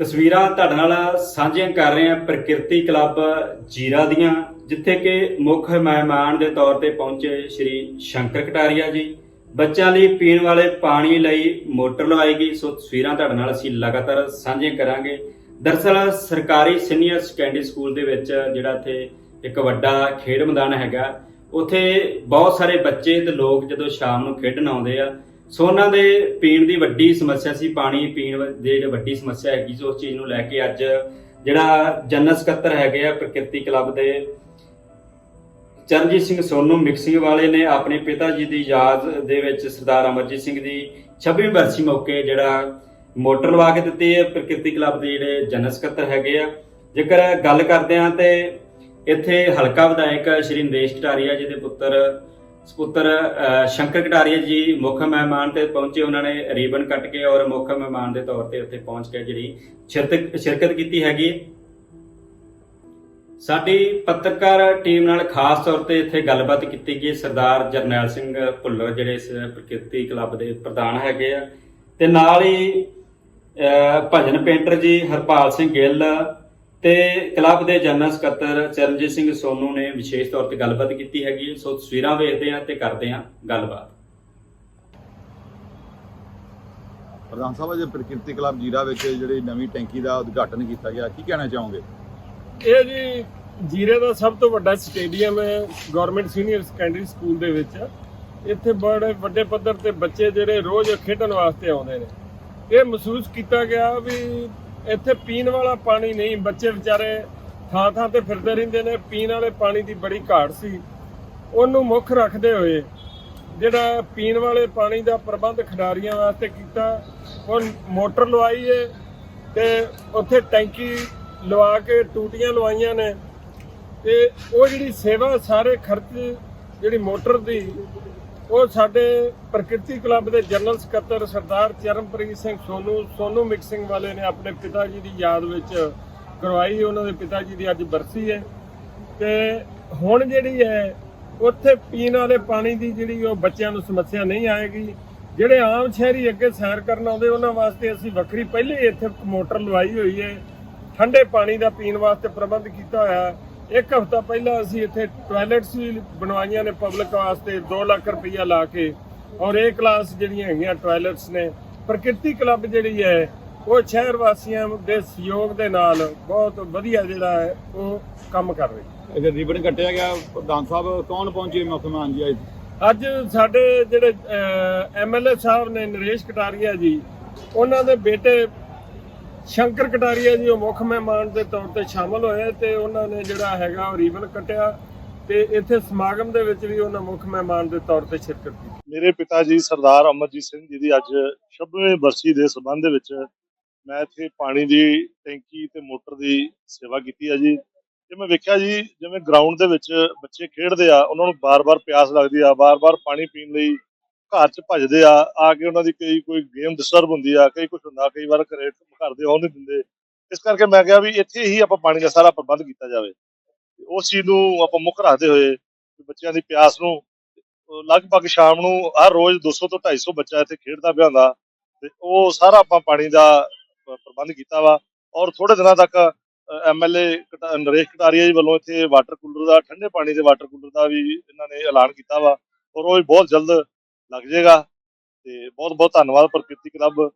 ਤਸਵੀਰਾਂ ਤੁਹਾਡੇ ਨਾਲ ਸਾਂਝੀਆਂ ਕਰ ਰਹੇ ਹਾਂ ਪ੍ਰਕਿਰਤੀ ਕਲੱਬ ਜੀਰਾ ਦੀਆਂ, ਜਿੱਥੇ ਕਿ ਮੁੱਖ ਮਹਿਮਾਨ ਦੇ ਤੌਰ ਤੇ ਪਹੁੰਚੇ ਸ਼੍ਰੀ ਸ਼ੰਕਰ ਕਟਾਰੀਆ ਜੀ। ਬੱਚਿਆਂ ਲਈ ਪੀਣ ਵਾਲੇ ਪਾਣੀ ਲਈ ਮੋਟਰ ਲਵਾਈ ਗਈ, ਸੋ ਤਸਵੀਰਾਂ ਤੁਹਾਡੇ ਨਾਲ ਅਸੀਂ ਲਗਾਤਾਰ ਸਾਂਝੀਆਂ ਕਰਾਂਗੇ। ਦਰਸਲ ਸਰਕਾਰੀ ਸੀਨੀਅਰ ਸੈਕੰਡਰੀ ਸਕੂਲ ਦੇ ਵਿੱਚ ਜਿਹੜਾ ਇੱਥੇ ਇੱਕ ਵੱਡਾ ਖੇਡ ਮੈਦਾਨ ਹੈਗਾ, ਉੱਥੇ ਬਹੁਤ ਸਾਰੇ ਬੱਚੇ ਤੇ ਲੋਕ ਜਦੋਂ ਸ਼ਾਮ ਨੂੰ ਖੇਡਣ ਆਉਂਦੇ ਆ ਸੋ ਉਹਨਾਂ ਦੇ ਪੀਣ ਦੀ ਵੱਡੀ ਸਮੱਸਿਆ ਸੀ, ਪਾਣੀ ਪੀਣ ਵ- ਦੀ ਜਿਹੜੀ ਵੱਡੀ ਸਮੱਸਿਆ ਹੈਗੀ ਸੋ, ਉਸ ਚੀਜ਼ ਨੂੰ ਲੈ ਕੇ ਅੱਜ ਜਿਹੜਾ ਜਨਰਲ ਸਕੱਤਰ ਹੈਗੇ ਆ ਪ੍ਰਕਿਰਤੀ ਕਲੱਬ ਦੇ, ਚਰਨਜੀਤ ਸਿੰਘ ਸੋਨੂ ਮਿਕਸਿੰਗ ਵਾਲੇ ਨੇ ਆਪਣੇ ਪਿਤਾ ਜੀ ਦੀ ਯਾਦ ਦੇ ਵਿੱਚ ਸਰਦਾਰ ਅਮਰਜੀਤ ਸਿੰਘ ਦੀ 26ਵੀਂ ਬਰਸੀ ਮੌਕੇ ਜਿਹੜਾ ਮੋਟਰ ਲਵਾ ਕੇ ਦਿੱਤੀ ਹੈ, ਪ੍ਰਕਿਰਤੀ ਕਲੱਬ ਦੇ ਜਿਹੜੇ ਜਨਰਲ ਸਕੱਤਰ ਹੈਗੇ ਆ। ਜੇਕਰ ਗੱਲ ਕਰਦੇ ਆ ਤੇ ਇੱਥੇ ਹਲਕਾ ਵਿਧਾਇਕ ਸ਼੍ਰੀ ਨਰੇਸ਼ ਕਟਾਰੀਆ ਜੀ ਦੇ ਪੁੱਤਰ ਸੁਪੁੱਤਰ ਅ, ਸ਼ੰਕਰ ਕਟਾਰੀਆ ਜੀ ਮੁੱਖ ਮਹਿਮਾਨ ਤੇ ਪਹੁੰਚੇ। ਉਹਨਾਂ ਨੇ ਰੀਬਨ ਕੱਟ ਕੇ ਔਰ ਮੁੱਖ ਮਹਿਮਾਨ ਦੇ ਤੌਰ ਤੇ ਉੱਥੇ ਪਹੁੰਚ ਕੇ ਜਿਹੜੀ ਸ਼ਿਰਕਤ ਸ਼ਿਰਕਤ ਕੀਤੀ ਹੈਗੀ। ਸਾਡੀ ਪੱਤਰਕਾਰ ਟੀਮ ਨਾਲ ਖਾਸ ਤੌਰ ਤੇ ਇੱਥੇ ਗੱਲਬਾਤ ਕੀਤੀ ਗਈ। ਸਰਦਾਰ ਜਰਨੈਲ ਸਿੰਘ ਭੁੱਲਰ ਜਿਹੜੇ ਇਸ ਪ੍ਰਕਿਰਤੀ ਕਲੱਬ ਦੇ ਪ੍ਰਧਾਨ ਹੈਗੇ ਆ। ਤੇ ਨਾਲ ਹੀ ਅਹ, ਭਜਨ ਪੇਂਟਰ ਜੀ ਹਰਪਾਲ ਸਿੰਘ ਗਿੱਲ ਤੇ ਕਲੱਬ ਦੇ ਜਨਰਲ ਸਕੱਤਰ ਚਰਨਜੀਤ ਸਿੰਘ ਸੋਨੂ ਨੇ ਵਿਸ਼ੇਸ਼ ਤੌਰ ਤੇ ਗੱਲਬਾਤ ਕੀਤੀ ਹੈਗੀ ਸੋ ਤਸਵੀਰਾਂ ਵੇਖਦੇ ਆ ਤੇ ਕਰਦੇ ਆ ਗੱਲਬਾਤ। ਪ੍ਰਧਾਨ ਸਾਹਿਬ ਅੱਜ ਪ੍ਰਕਿਰਤੀ ਕਲੱਬ ਜੀਰਾ ਵਿੱਚ ਜਿਹੜੀ ਨਵੀਂ ਟੈਂਕੀ ਦਾ ਉਦਘਾਟਨ ਕੀਤਾ ਗਿਆ ਕੀ ਕਹਿਣਾ ਚਾਹੋਗੇ? ਇਹ ਜੀ ਜੀਰੇ ਦਾ ਸਭ ਤੋਂ ਵੱਡਾ ਸਟੇਡੀਅਮ ਹੈ ਗਵਰਨਮੈਂਟ ਸੀਨੀਅਰ ਸੈਕੰਡਰੀ ਸਕੂਲ ਦੇ ਵਿੱਚ। ਇੱਥੇ ਬੜੇ ਵੱਡੇ ਪੱਧਰ ਤੇ ਬੱਚੇ ਜਿਹੜੇ ਰੋਜ਼ ਖੇਡਣ ਵਾਸਤੇ ਆਉਂਦੇ ਨੇ। ਇਹ ਮਹਿਸੂਸ ਕੀਤਾ ਗਿਆ ਵੀ ਇੱਥੇ ਪੀਣ ਵਾਲਾ ਪਾਣੀ ਨਹੀਂ, ਬੱਚੇ ਵਿਚਾਰੇ ਥਾਂ ਥਾਂ ਤੇ ਫਿਰਦੇ ਰਹਿੰਦੇ ਨੇ, ਪੀਣ ਵਾਲੇ ਪਾਣੀ ਦੀ ਬੜੀ ਘਾਟ ਸੀ। ਉਹਨੂੰ ਮੁੱਖ ਰੱਖਦੇ ਹੋਏ ਜਿਹੜਾ ਪੀਣ ਵਾਲੇ ਪਾਣੀ ਦਾ ਪ੍ਰਬੰਧ ਖਿਡਾਰੀਆਂ ਵਾਸਤੇ ਕੀਤਾ, ਉਹ ਮੋਟਰ ਲਵਾਈ ਏ ਤੇ ਉੱਥੇ ਟੈਂਕੀ ਲਵਾ ਕੇ ਟੂਟੀਆਂ ਲਵਾਈਆਂ ਨੇ ਤੇ ਉਹ ਜਿਹੜੀ ਸੇਵਾ ਸਾਰੇ ਖਰਚ ਜਿਹੜੀ ਮੋਟਰ ਦੀ ਉਹ ਸਾਡੇ ਪ੍ਰਕਿਰਤੀ ਕਲੱਬ ਦੇ ਜਨਰਲ ਸਕੱਤਰ ਸਰਦਾਰ ਚਰਨਪ੍ਰੀਤ ਸਿੰਘ ਸੋਨੂ ਸੋਨੂ ਮਿਕਸਿੰਗ ਵਾਲੇ ਨੇ ਆਪਣੇ ਪਿਤਾ ਜੀ ਦੀ ਯਾਦ ਵਿੱਚ ਕਰਵਾਈ, ਉਹਨਾਂ ਦੇ ਪਿਤਾ ਜੀ ਦੀ ਅੱਜ ਬਰਸੀ ਹੈ। ਤੇ ਹੁਣ ਜਿਹੜੀ ਹੈ, ਉੱਥੇ ਪੀਣ ਵਾਲੇ ਪਾਣੀ ਦੀ ਜਿਹੜੀ ਉਹ ਬੱਚਿਆਂ ਨੂੰ ਸਮੱਸਿਆ ਨਹੀਂ ਆਏਗੀ। ਜਿਹੜੇ ਆਮ ਸ਼ਹਿਰੀ ਅੱਗੇ ਸੈਰ ਕਰਨ ਆਉਂਦੇ, ਉਹਨਾਂ ਵਾਸਤੇ ਅਸੀਂ ਵੱਖਰੀ ਪਹਿਲੇ ਇੱਥੇ ਮੋਟਰ ਲਵਾਈ ਹੋਈ ਹੈ। ਠੰਡੇ ਪਾਣੀ ਦਾ ਪੀਣ ਵਾਸਤੇ ਪ੍ਰਬੰਧ ਕੀਤਾ ਹੋਇਆ। ਇੱਕ ਹਫ਼ਤਾ ਪਹਿਲਾਂ ਅਸੀਂ ਇੱਥੇ ਟਾਇਲਟਸ ਵੀ ਬਣਵਾਈਆਂ ਨੇ ਪਬਲਿਕ ਵਾਸਤੇ 2 ਲੱਖ ਰੁਪਈਆ ਲਾ ਕੇ। ਔਰ ਇਹ ਕਲਾਸ ਜਿਹੜੀਆਂ ਹੈਗੀਆਂ ਟਾਇਲਟਸ ਨੇ ਪ੍ਰਕਿਰਤੀ ਕਲੱਬ ਜਿਹੜੀ ਹੈ ਉਹ ਸ਼ਹਿਰ ਵਾਸੀਆਂ ਦੇ ਸਹਿਯੋਗ ਦੇ ਨਾਲ ਬਹੁਤ ਵਧੀਆ ਜਿਹੜਾ ਹੈ ਉਹ ਕੰਮ ਕਰ ਰਹੀ ਹੈ। ਇਹਦੇ ਰਿਬਨ ਕੱਟਿਆ ਗਿਆ ਪ੍ਰਧਾਨ ਸਾਹਿਬ ਕੌਣ ਪਹੁੰਚੇ ਮੁੱਖ ਮਹਿਮਾਨ ਜੀ ਅੱਜ? ਅੱਜ ਸਾਡੇ ਜਿਹੜੇ ਐਮਐਲਏ ਸਾਹਿਬ ਨੇ ਨਰੇਸ਼ ਕਟਾਰੀਆ ਜੀ ਉਹਨਾਂ ਦੇ ਬੇਟੇ ਸ਼ੰਕਰ ਕਟਾਰੀਆ ਜੀ, ਉਹ ਮੁੱਖ ਮਹਿਮਾਨ ਦੇ ਤੌਰ ਤੇ ਸ਼ਾਮਲ ਹੋਏ ਤੇ ਉਹਨਾਂ ਨੇ ਜਿਹੜਾ ਹੈਗਾ ਉਹ ਰੀਬਨ ਕੱਟਿਆ ਤੇ ਇੱਥੇ ਸਮਾਗਮ ਦੇ ਵਿੱਚ ਵੀ ਉਹਨਾਂ ਮੁੱਖ ਮਹਿਮਾਨ ਦੇ ਤੌਰ ਤੇ ਸ਼ਿਰਕਤ ਕੀਤੀ। ਮੇਰੇ ਪਿਤਾ ਜੀ ਸਰਦਾਰ ਅਮਰਜੀਤ ਸਿੰਘ ਜੀ ਦੀ ਅੱਜ 26ਵੀਂ ਬਰਸੀ ਦੇ ਸਬੰਧ ਵਿੱਚ ਮੈਂ ਇੱਥੇ ਪਾਣੀ ਦੀ ਟੈਂਕੀ ਤੇ ਮੋਟਰ ਦੀ ਸੇਵਾ ਕੀਤੀ ਹੈ ਜੀ। ਤੇ ਮੈਂ ਵੇਖਿਆ ਜੀ, ਜਿਵੇਂ ਗਰਾਊਂਡ ਦੇ ਵਿੱਚ ਬੱਚੇ ਖੇਡਦੇ ਆ, ਉਹਨਾਂ ਨੂੰ ਬਾਰ-ਬਾਰ ਪਿਆਸ ਲੱਗਦੀ ਆ, ਬਾਰ-ਬਾਰ ਪਾਣੀ ਪੀਣ ਲਈ ਘਰ 'ਚ ਭੱਜਦੇ ਆ ਆ ਕੇ ਉਹਨਾਂ ਦੀ ਕਈ ਕੋਈ ਗੇਮ ਡਿਸਟਰਬ ਹੁੰਦੀ ਆ, ਕਈ ਕੁਝ ਹੁੰਦਾ, ਕਈ ਵਾਰ ਘਰੇ ਘਰ ਦੇ ਆਉਣ ਨਹੀਂ ਦਿੰਦੇ। ਇਸ ਕਰਕੇ ਮੈਂ ਕਿਹਾ ਵੀ ਇੱਥੇ ਹੀ ਆਪਾਂ ਪਾਣੀ ਦਾ ਸਾਰਾ ਪ੍ਰਬੰਧ ਕੀਤਾ ਜਾਵੇ। ਉਸ ਚੀਜ਼ ਨੂੰ ਆਪਾਂ ਮੁੱਖ ਰੱਖਦੇ ਹੋਏ ਬੱਚਿਆਂ ਦੀ ਪਿਆਸ ਨੂੰ ਲਗਭਗ ਸ਼ਾਮ ਨੂੰ ਹਰ ਰੋਜ਼ 200 ਤੋਂ 250 ਬੱਚਾ ਇੱਥੇ ਖੇਡਦਾ ਪਿਆ ਹੁੰਦਾ ਤੇ ਉਹ ਸਾਰਾ ਆਪਾਂ ਪਾਣੀ ਦਾ ਪ੍ਰਬੰਧ ਕੀਤਾ ਵਾ। ਔਰ ਥੋੜੇ ਦਿਨਾਂ ਤੱਕ ਐਮਐਲਏ ਨਰੇਸ਼ ਕਟਾਰੀਆ ਜੀ ਵੱਲੋਂ ਇੱਥੇ ਵਾਟਰ ਕੂਲਰ ਦਾ, ਠੰਡੇ ਪਾਣੀ ਦੇ ਵਾਟਰ ਕੂਲਰ ਦਾ ਵੀ ਇਹਨਾਂ ਨੇ ਐਲਾਨ ਕੀਤਾ ਵਾ। ਔਰ ਉਹ ਵੀ ਬਹੁਤ ਜਲਦ ਲੱਗ ਜਾਏਗਾ। ਤੇ ਬਹੁਤ ਬਹੁਤ ਧੰਨਵਾਦ ਪ੍ਰਕਿਰਤੀ ਕਲੱਬ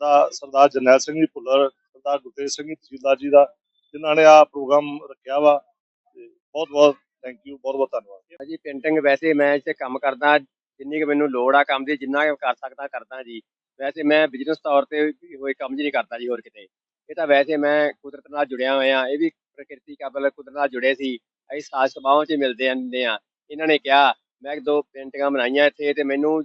ਦਾ ਸਰਦਾਰ ਜਰਨੈਲ ਸਿੰਘ ਜੀ ਭੁੱਲਰ, ਸਰਦਾਰ ਗੁਰਤੇਜ ਸਿੰਘ ਜੀ, ਤਹਿਸੀਲਦਾਰ ਜੀ ਦਾ, ਜਿਨ੍ਹਾਂ ਨੇ ਆ ਪ੍ਰੋਗਰਾਮ ਰੱਖਿਆ ਵਾ। ਤੇ ਬਹੁਤ ਬਹੁਤ ਥੈਂਕ ਯੂ ਬਹੁਤ ਬਹੁਤ ਧੰਨਵਾਦ। ਜੀ ਪੇਂਟਿੰਗ ਵੈਸੇ ਮੈਂ ਇੱਥੇ ਕੰਮ ਕਰਦਾ, ਜਿੰਨੀ ਕੁ ਮੈਨੂੰ ਲੋੜ ਆ ਕੰਮ ਦੀ, ਜਿੰਨਾ ਕਰ ਸਕਦਾ ਕਰਦਾ ਜੀ। ਵੈਸੇ ਮੈਂ ਬਿਜ਼ਨਸ ਤੌਰ ਤੇ ਵੀ ਕੰਮ ਜੀ ਨਹੀਂ ਕਰਦਾ ਜੀ ਹੋਰ ਕਿਤੇ। ਇਹ ਤਾਂ ਵੈਸੇ ਮੈਂ ਕੁਦਰਤ ਨਾਲ ਜੁੜਿਆ ਹੋਇਆ, ਇਹ ਵੀ ਪ੍ਰਕਿਰਤੀ ਕਾਬਲ ਕੁਦਰਤ ਨਾਲ ਜੁੜੇ ਸੀ। ਅਸੀਂ ਸਾਜ਼ ਸਭਾਵਾਂ 'ਚ ਮਿਲਦੇ ਆਂਦੇ ਆ ਇਹਨਾਂ ਨੇ ਕਿਹਾ ਮੈਂ ਇੱਕ ਦੋ ਪੇਂਟਿੰਗਾਂ ਬਣਾਈਆਂ ਇੱਥੇ ਤੇ ਮੈਨੂੰ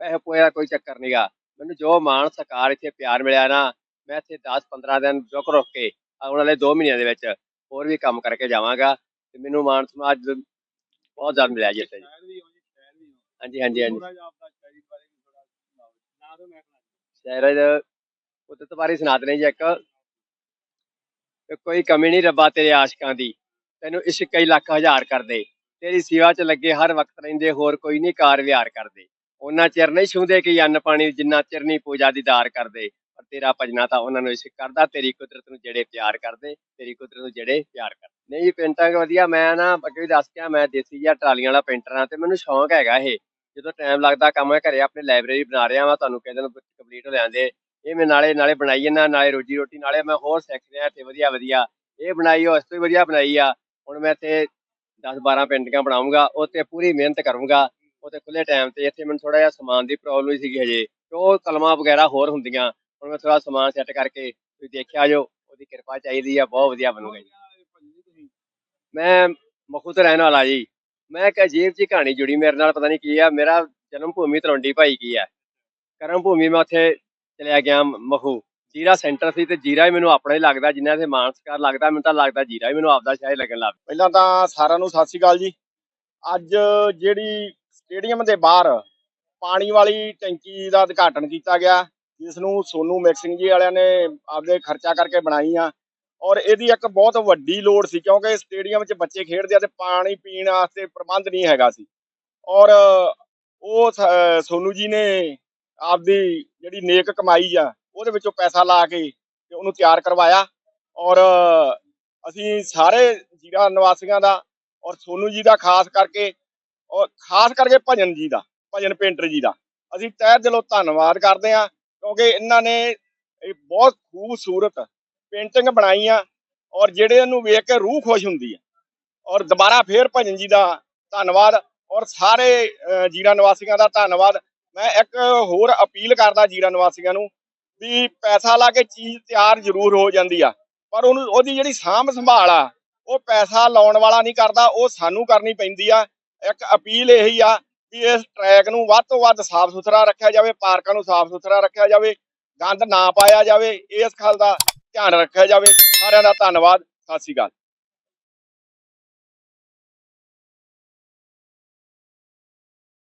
ਪੈਸੇ ਦਾ ਕੋਈ ਚੱਕਰ ਨਹੀਂਗਾ ਮੈਨੂੰ ਜੋ ਮਾਣ ਸਤਿਕਾਰ ਇੱਥੇ ਪਿਆਰ ਮਿਲਿਆ ਨਾ ਮੈਂ ਇੱਥੇ 10 15 ਦਿਨ ਰੁਕ ਰੁਕ ਕੇ ਆਉਣ ਵਾਲੇ 2 ਮਹੀਨਿਆਂ ਦੇ ਵਿੱਚ ਹੋਰ ਵੀ ਕੰਮ ਕਰਕੇ ਜਾਵਾਂਗਾ ਤੇ ਮੈਨੂੰ ਮਾਣ ਸਮਾਜ ਬਹੁਤ ਜ਼ਿਆਦਾ ਮਿਲਿਆ ਜੀ ਇੱਥੇ। ਹਾਂਜੀ ਹਾਂਜੀ ਹਾਂਜੀ। ਸ਼ਹਿਰ ਦਾ ਕੁਦਰਤ ਬਾਰੇ ਸੁਣਾ ਦਨੇ ਜੀ ਇੱਕ। ਕੋਈ ਕਮੀ ਨਹੀਂ ਰੱਬਾ ਤੇਰੇ ਆਸ਼ਿਕਾਂ ਦੀ। ਤੈਨੂੰ ਇਸ਼ਕ ਕਈ ਲੱਖ ਹਜ਼ਾਰ ਕਰਦੇ। ਤੇਰੀ ਸੇਵਾ 'ਚ ਲੱਗੇ ਹਰ ਵਕਤ ਰਹਿੰਦੇ, ਹੋਰ ਕੋਈ ਨਹੀਂ ਕਾਰ ਵਿਹਾਰ ਕਰਦੇ। ਉਹਨਾਂ ਚਿਰ ਨਹੀਂ ਛੂੰਦੇ ਕਿ ਅੰਨ ਪਾਣੀ ਜਿੰਨਾ ਚਿਰ ਨਹੀਂ ਪੂਜਾ ਦੀਦਾਰ ਕਰਦੇ। ਪਰ ਤੇਰਾ ਭਜਨਾ ਤਾਂ ਉਹਨਾਂ ਨੂੰ ਇਸ਼ਕ ਕਰਦਾ, ਤੇਰੀ ਕੁਦਰਤ ਨੂੰ ਜਿਹੜੇ ਪਿਆਰ ਕਰਦੇ, ਤੇਰੀ ਕੁਦਰਤ ਨੂੰ ਜਿਹੜੇ ਪਿਆਰ ਕਰਦੇ। ਨਹੀਂ ਜੀ ਵਧੀਆ, ਮੈਂ ਨਾ ਅੱਗੇ ਵੀ ਦੱਸ ਕੇ ਮੈਂ ਦੇਸੀ ਜਿਹਾ ਟਰਾਲੀਆਂ ਵਾਲਾ ਪੇਂਟਰ ਹਾਂ ਤੇ ਮੈਨੂੰ ਸ਼ੌਂਕ ਹੈਗਾ ਇਹ। ਜਦੋਂ ਟਾਈਮ ਲੱਗਦਾ ਕੰਮ ਮੈਂ ਘਰੇ ਆਪਣੇ ਲਾਇਬ੍ਰੇਰੀ ਬਣਾ ਰਿਹਾ ਵਾਂ, ਤੁਹਾਨੂੰ ਕਹਿੰਦੇ ਨੂੰ ਕੰਪਲੀਟ ਹੋ ਜਾਂਦੇ। ਇਹ ਮੈਂ ਨਾਲੇ ਨਾਲੇ ਬਣਾਈ ਜਾਂਦਾ, ਨਾਲੇ ਰੋਜੀ ਰੋਟੀ, ਨਾਲੇ ਮੈਂ ਹੋਰ ਸਿੱਖ ਰਿਹਾ ਤੇ ਵਧੀਆ ਵਧੀਆ ਇਹ ਬਣਾਈ ਉਹ ਇਸ ਤੋਂ ਵੀ ਵਧੀਆ ਬਣਾਈ ਆ। ਹੁਣ ਮੈਂ ਇੱਥੇ 10 12 ਪੇਂਟਿੰਗਾਂ ਬਣਾਉਂਗਾ ਉਹ ਤੇ ਪੂਰੀ ਮਿਹਨਤ ਕਰੂੰਗਾ। ਉਹ ਤੇ ਖੁੱਲੇ ਟਾਈਮ ਤੇ ਇੱਥੇ ਮੈਨੂੰ ਥੋੜਾ ਜਿਹਾ ਸਮਾਨ ਦੀ ਪ੍ਰੋਬਲਮ ਸੀਗੀ ਹਜੇ। ਉਹ ਕਲਮਾਂ ਵਗੈਰਾ ਹੋਰ ਹੁੰਦੀਆਂ। ਹੁਣ ਮੈਂ ਥੋੜਾ ਸਮਾਨ ਸੈੱਟ ਕਰਕੇ ਤੁਸੀਂ ਦੇਖਿਆ ਜੋ, ਉਹਦੀ ਕਿਰਪਾ ਚਾਹੀਦੀ ਆ, ਬਹੁਤ ਵਧੀਆ ਬਣੂਗਾ ਜੀ। ਮੈਂ ਮਖੂ ਤੋਂ ਰਹਿਣ ਵਾਲਾ ਜੀ। ਮੈਂ ਇੱਕ ਅਜੀਬ ਜੀ ਕਹਾਣੀ ਜੁੜੀ ਮੇਰੇ ਨਾਲ, ਪਤਾ ਨਹੀਂ ਕੀ ਆ। ਮੇਰਾ ਜਨਮ ਭੂਮੀ ਤਲਵੰਡੀ ਭਾਈ ਕੀ ਆ। ਕਰਮ ਭੂਮੀ ਮੈਂ ਉੱਥੇ ਚਲਿਆ ਗਿਆ ਮਖੂ। ਜੀਰਾ ਸੈਂਟਰ ਸੀ ਤੇ ਜੀਰਾ ਹੀ ਮੈਨੂੰ ਆਪਣਾ ਹੀ ਲੱਗਦਾ, ਜਿੰਨਾ ਇੱਥੇ ਮਾਨਸਕਾਰ ਲੱਗਦਾ, ਮੈਨੂੰ ਤਾਂ ਲੱਗਦਾ ਜੀਰਾ ਹੀ ਮੈਨੂੰ ਆਪਦਾ ਸ਼ਾਇਦ ਲੱਗਣ ਲੱਗ ਪਿਆ। ਪਹਿਲਾਂ ਤਾਂ ਸਾਰਿਆਂ ਨੂੰ ਸਤਿ ਸ਼੍ਰੀ ਅਕਾਲ ਜੀ। ਅੱਜ ਜਿਹੜੀ ਸਟੇਡੀਅਮ ਦੇ ਬਾਹਰ ਪਾਣੀ ਵਾਲੀ ਟੈਂਕੀ ਦਾ ਉਦਘਾਟਨ ਕੀਤਾ ਗਿਆ, ਜਿਸ ਨੂੰ ਸੋਨੂ ਮਿਕਸਿੰਗ ਜੀ ਵਾਲਿਆਂ ਨੇ ਆਪਦੇ ਖਰਚਾ ਕਰਕੇ ਬਣਾਈ ਆ। ਔਰ ਇਹਦੀ ਇੱਕ ਬਹੁਤ ਵੱਡੀ ਲੋੜ ਸੀ, ਕਿਉਂਕਿ ਸਟੇਡੀਅਮ 'ਚ ਬੱਚੇ ਖੇਡਦੇ ਆ ਤੇ ਪਾਣੀ ਪੀਣ ਵਾਸਤੇ ਪ੍ਰਬੰਧ ਨਹੀਂ ਹੈਗਾ ਸੀ। ਔਰ ਉਹ ਸ- ਸੋਨੂ ਜੀ ਨੇ ਆਪਦੀ ਜਿਹੜੀ ਨੇਕ ਕਮਾਈ ਆ ਉਹਦੇ ਵਿੱਚੋਂ ਪੈਸਾ ਲਾ ਕੇ ਤੇ ਉਹਨੂੰ ਤਿਆਰ ਕਰਵਾਇਆ। ਔਰ, ਅਸੀਂ ਸਾਰੇ ਜੀਰਾ ਨਿਵਾਸੀਆਂ ਦਾ ਔਰ ਸੋਨੂ ਜੀ ਦਾ ਖਾਸ ਕਰਕੇ, ਔਰ ਖਾਸ ਕਰਕੇ ਭਜਨ ਜੀ ਦਾ, ਭਜਨ ਪੇਂਟਰ ਜੀ ਦਾ। ਅਸੀਂ ਤਹਿ ਦਿਲੋਂ ਧੰਨਵਾਦ ਕਰਦੇ ਹਾਂ, ਕਿਉਂਕਿ ਇਹਨਾਂ ਨੇ ਇਹ ਬਹੁਤ ਖੂਬਸੂਰਤ ਪੇਂਟਿੰਗ ਬਣਾਈ ਆ ਔਰ ਜਿਹੜੇ ਇਹਨੂੰ ਵੇਖ ਕੇ ਰੂਹ ਖੁਸ਼ ਹੁੰਦੀ ਆ। ਔਰ ਦੁਬਾਰਾ ਫੇਰ ਭਜਨ ਜੀ ਦਾ ਧੰਨਵਾਦ ਔਰ ਸਾਰੇ ਜੀਰਾ ਨਿਵਾਸੀਆਂ ਦਾ ਧੰਨਵਾਦ। ਮੈਂ ਇੱਕ ਹੋਰ ਅਪੀਲ ਕਰਦਾ ਜੀਰਾ ਨਿਵਾਸੀਆਂ ਨੂੰ ਵੀ ਪੈਸਾ ਲਾ ਕੇ ਚੀਜ਼ ਤਿਆਰ ਜ਼ਰੂਰ ਹੋ ਜਾਂਦੀ ਆ। ਪਰ ਉਹਨੂੰ, ਉਹਦੀ ਜਿਹੜੀ ਸਾਂਭ ਸੰਭਾਲ ਆ, ਉਹ ਪੈਸਾ ਲਾਉਣ ਵਾਲਾ ਨਹੀਂ ਕਰਦਾ, ਉਹ ਸਾਨੂੰ ਕਰਨੀ ਪੈਂਦੀ ਆ। ਇੱਕ ਅਪੀਲ ਇਹੀ ਆ ਵੀ ਇਸ ਟਰੈਕ ਨੂੰ ਵੱਧ ਤੋਂ ਵੱਧ ਸਾਫ਼ ਸੁਥਰਾ ਰੱਖਿਆ ਜਾਵੇ, ਪਾਰਕਾਂ ਨੂੰ ਸਾਫ਼ ਸੁਥਰਾ ਰੱਖਿਆ ਜਾਵੇ, ਗੰਦ ਨਾ ਪਾਇਆ ਜਾਵੇ, ਇਸ ਗੱਲ ਦਾ ਧਿਆਨ ਰੱਖਿਆ ਜਾਵੇ। ਸਾਰਿਆਂ ਦਾ ਧੰਨਵਾਦ, ਸਤਿ ਸ਼੍ਰੀ ਅਕਾਲ।